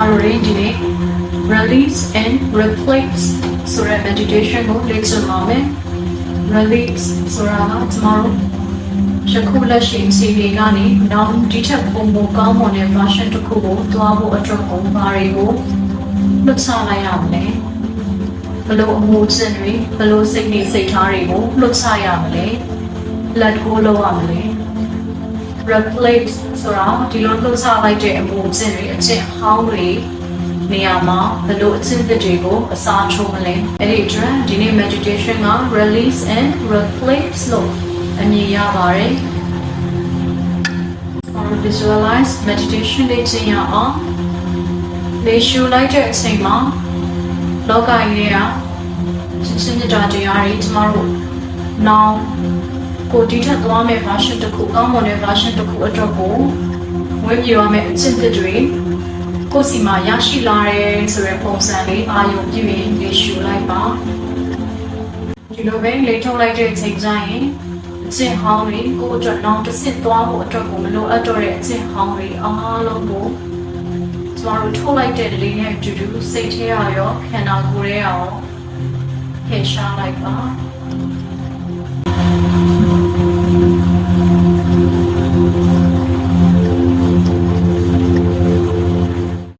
တို့တွေဒီနေ့ release and replace ဆိုတဲ့ meditation ကိုလေ့ကျင့်ပါမယ် release ဆိုတာကကျွန်တော်တို့ယခုလက်ရှိအချိန်တွေကနေနောက်ဒီထက်ပုံပုံကောင်းမွန်တဲ့ version တစ်ခုကိုသွားဖို့အတွက်ကိုဘာတွေကိုလွတ်ချလိုက်ရမလဲဘလို့အမှုချင်းတွေဘလို့စိတ်နေစိတ်ထားတွေကိုလွတ်ချရမလဲ let go လုပ်ရမလဲ replace ဆိုတာဒီလိုလှုပ်ရှားလိုက်တဲ့အမှုအကျင့်တွေအကျင့်ဟောင်းတွေနေရာမှာဘယ်လိုအကျင့်သစ်တွေကိုအစားထိုးမလဲအဲ့ဒီအတွက်ဒီနေ့ meditation က release and replace လို့အမည်ရပါတယ် or visualize meditation လေးကျင့်ရအောင်လေရှုလိုက်တဲ့အချိန်မှာလောကကြီးရဲ့ချင်းချင်းမြတ်တာတရားတွေကျမတို့နောင် ကိုဒီထက်သွားမယ့် version တစ်ခုကောင်းမွန်တဲ့ version တစ်ခုအတွက်ကိုဝင်ပြရမယ့်အကျင့်တွေကိုယ်စီမှာရရှိလာတဲ့ဆိုတဲ့ပုံစံလေးအာရုံပြုရင်လေရှုလိုက်ပါဒီလိုပဲလေထုတ်လိုက်တဲ့အချိန်ကျရင်အကျင့်ဟောင်းတွေကိုယ့်အတွက်နောင်တစ်ဆင့်သွားဖို့အတွက်ကိုမလိုအပ်တော့တဲ့အကျင့်ဟောင်းတွေအားလုံးကိုကျမတို့ထုတ်လိုက်တဲ့လေးနဲ့အတူတူစိတ်ထဲရရောခန္ဓာကိုယ်ထဲရောဖယ်ရှားလိုက်ပါ